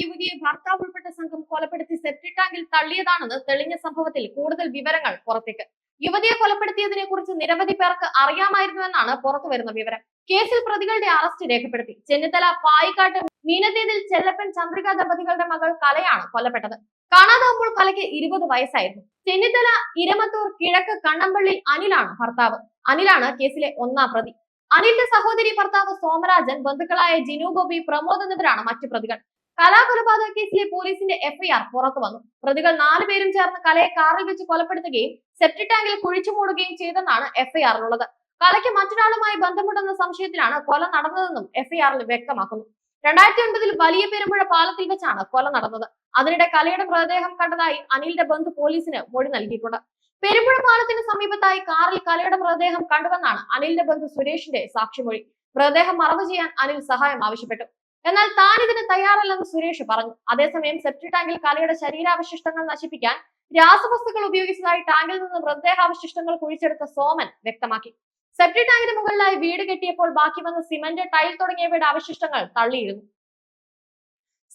യുവതിയെ ഭർത്താവ് ഉൾപ്പെട്ട സംഘം കൊലപ്പെടുത്തി സെപ്റ്റിക് ടാങ്കിൽ തള്ളിയതാണെന്ന് തെളിഞ്ഞ സംഭവത്തിൽ കൂടുതൽ വിവരങ്ങൾ പുറത്തേക്ക്. യുവതിയെ കൊലപ്പെടുത്തിയതിനെ കുറിച്ച് നിരവധി പേർക്ക് അറിയാമായിരുന്നുവെന്നാണ് പുറത്തു വരുന്ന വിവരം. കേസിൽ പ്രതികളുടെ അറസ്റ്റ് രേഖപ്പെടുത്തി. ചെന്നിത്തല പായിക്കാട്ട് മീനത്തേതിൽ ചെല്ലപ്പൻ ചന്ദ്രിക ദമ്പതികളുടെ മകൾ കലയാണ് കൊല്ലപ്പെട്ടത്. കാണാതാകുമ്പോൾ കലയ്ക്ക് ഇരുപത് വയസ്സായിരുന്നു. ചെന്നിത്തല ഇരമത്തൂർ കിഴക്ക് കണ്ണമ്പള്ളി അനിലാണ് ഭർത്താവ്. അനിലാണ് കേസിലെ ഒന്നാം പ്രതി. അനിലിന്റെ സഹോദരി ഭർത്താവ് സോമരാജൻ ബന്ധുക്കളായ ജിനു ഗോപി പ്രമോദ് എന്നിവരാണ് മറ്റു പ്രതികൾ. കലാകൊലപാതക കേസിലെ പോലീസിന്റെ എഫ്ഐആർ പുറത്തു വന്നു. പ്രതികൾ നാലുപേരും ചേർന്ന് കലയെ കാറിൽ വെച്ച് കൊലപ്പെടുത്തുകയും സെപ്റ്റി ടാങ്കിൽ കുഴിച്ചു മൂടുകയും ചെയ്തെന്നാണ് എഫ്ഐആറിലുള്ളത്. കലയ്ക്ക് മറ്റൊരാളുമായി ബന്ധമുണ്ടെന്ന സംശയത്തിലാണ് കൊല നടന്നതെന്നും എഫ്ഐആറിൽ വ്യക്തമാക്കുന്നു. രണ്ടായിരത്തി ഒൻപതിൽ വലിയ പെരുമ്പുഴ പാലത്തിൽ വെച്ചാണ് കൊല നടന്നത്. അതിനിടെ കലയുടെ മൃതദേഹം കണ്ടതായി അനിലിന്റെ ബന്ധു പോലീസിന് മൊഴി നൽകിയിട്ടുണ്ട്. പെരുമ്പുഴ പാലത്തിന് സമീപത്തായി കാറിൽ കലയുടെ മൃതദേഹം കണ്ടുവെന്നാണ് അനിലിന്റെ ബന്ധു സുരേഷിന്റെ സാക്ഷിമൊഴി. മൃതദേഹം മറവ് ചെയ്യാൻ അനിൽ സഹായം ആവശ്യപ്പെട്ടു. എന്നാൽ താൻ ഇതിന് തയ്യാറല്ലെന്ന് സുരേഷ് പറഞ്ഞു. അതേസമയം സെപ്റ്റി ടാങ്കിൽ കലയുടെ ശരീരാവശിഷ്ടങ്ങൾ നശിപ്പിക്കാൻ രാസവസ്തുക്കൾ ഉപയോഗിച്ചതായി ടാങ്കിൽ നിന്ന് മൃതദേഹാവശിഷ്ടങ്ങൾ കുഴിച്ചെടുത്ത സോമൻ വ്യക്തമാക്കി. സെപ്റ്റി ടാങ്കിന് മുകളിലായി വീട് കെട്ടിയപ്പോൾ ബാക്കി വന്ന സിമന്റ് ടൈൽ തുടങ്ങിയവയുടെ അവശിഷ്ടങ്ങൾ തള്ളിയിരുന്നു.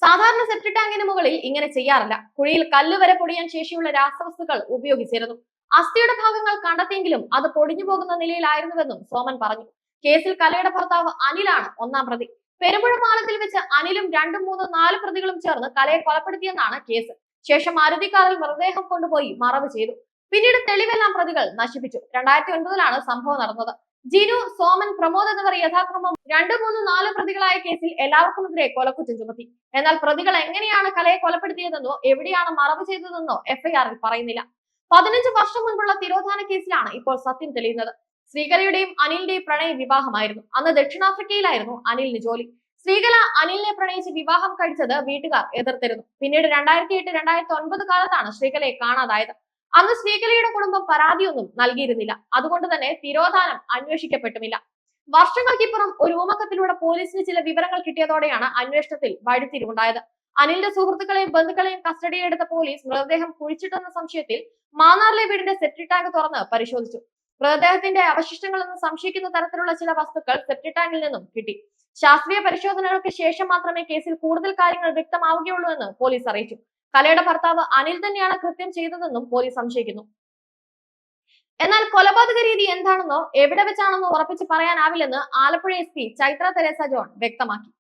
സാധാരണ സെപ്റ്റി ടാങ്കിന് മുകളിൽ ഇങ്ങനെ ചെയ്യാറില്ല. കുഴിയിൽ കല്ല് വരെ പൊടിയാൻ ശേഷിയുള്ള രാസവസ്തുക്കൾ ഉപയോഗിച്ചിരുന്നു. അസ്ഥിയുടെ ഭാഗങ്ങൾ കണ്ടെത്തിയെങ്കിലും അത് പൊടിഞ്ഞു പോകുന്ന നിലയിലായിരുന്നുവെന്നും സോമൻ പറഞ്ഞു. കേസിൽ കലയുടെ ഭർത്താവ് അനിലാണ് ഒന്നാം പ്രതി. പെരുമ്പുഴ പാലത്തിൽ വെച്ച് അനിലും രണ്ടും മൂന്നും നാല് പ്രതികളും ചേർന്ന് കലയെ കൊലപ്പെടുത്തിയെന്നാണ് കേസ്. ശേഷം മാരുതി മൃതദേഹം കൊണ്ടുപോയി മറവ് ചെയ്തു. പിന്നീട് തെളിവെല്ലാം പ്രതികൾ നശിപ്പിച്ചു. രണ്ടായിരത്തി ഒൻപതിലാണ് സംഭവം നടന്നത്. ജിനു സോമൻ പ്രമോദ് എന്നിവർ യഥാക്രമം രണ്ടു മൂന്ന് നാല് പ്രതികളായ കേസിൽ എല്ലാവർക്കുമെതിരെ കൊലക്കുറ്റം ചുമത്തി. എന്നാൽ പ്രതികൾ എങ്ങനെയാണ് കലയെ കൊലപ്പെടുത്തിയതെന്നോ എവിടെയാണ് മറവ് ചെയ്തതെന്നോ എഫ്ഐആറിൽ പറയുന്നില്ല. പതിനഞ്ച് വർഷം മുൻപുള്ള തിരോധാന കേസിലാണ് ഇപ്പോൾ സത്യം തെളിയുന്നത്. ശ്രീകലയുടെയും അനിലിന്റെയും പ്രണയ വിവാഹമായിരുന്നു. അന്ന് ദക്ഷിണാഫ്രിക്കയിലായിരുന്നു അനിലിന് ജോലി. ശ്രീകല അനിലിനെ പ്രണയിച്ച് വിവാഹം കഴിച്ചത് വീട്ടുകാർ എതിർത്തിരുന്നു. പിന്നീട് രണ്ടായിരത്തി എട്ട് രണ്ടായിരത്തി ഒൻപത് കാലത്താണ് ശ്രീകലയെ കാണാതായത്. അന്ന് ശ്രീകലയുടെ കുടുംബം പരാതിയൊന്നും നൽകിയിരുന്നില്ല. അതുകൊണ്ട് തന്നെ തിരോധാനം അന്വേഷിക്കപ്പെട്ടുമില്ല. വർഷങ്ങൾക്കിപ്പുറം ഒരു ഊമക്കത്തിലൂടെ പോലീസിന് ചില വിവരങ്ങൾ കിട്ടിയതോടെയാണ് അന്വേഷണത്തിൽ വഴിത്തിരിവുണ്ടായത്. അനിലിന്റെ സുഹൃത്തുക്കളെയും ബന്ധുക്കളെയും കസ്റ്റഡിയിലെടുത്ത പോലീസ് മൃതദേഹം കുഴിച്ചിട്ടെന്ന സംശയത്തിൽ മാന്നാറിലെ വീടിന്റെ സെപ്റ്റി ടാങ്ക് തുറന്ന് പരിശോധിച്ചു. മൃതദേഹത്തിന്റെ അവശിഷ്ടങ്ങളെന്ന് സംശയിക്കുന്ന തരത്തിലുള്ള ചില വസ്തുക്കൾ സെപ്റ്റി ടാങ്കിൽ നിന്നും കിട്ടി. ശാസ്ത്രീയ പരിശോധനകൾക്ക് ശേഷം മാത്രമേ കേസിൽ കൂടുതൽ കാര്യങ്ങൾ വ്യക്തമാവുകയുള്ളൂ എന്ന് പോലീസ് അറിയിച്ചു. കലയുടെ ഭർത്താവ് അനിൽ തന്നെയാണ് കൃത്യം ചെയ്തതെന്നും പോലീസ് സംശയിക്കുന്നു. എന്നാൽ കൊലപാതക രീതി എന്താണെന്നോ എവിടെ വെച്ചാണെന്നോ ഉറപ്പിച്ച് പറയാനാവില്ലെന്ന് Alappuzha S P Chaitra Teresa John വ്യക്തമാക്കി.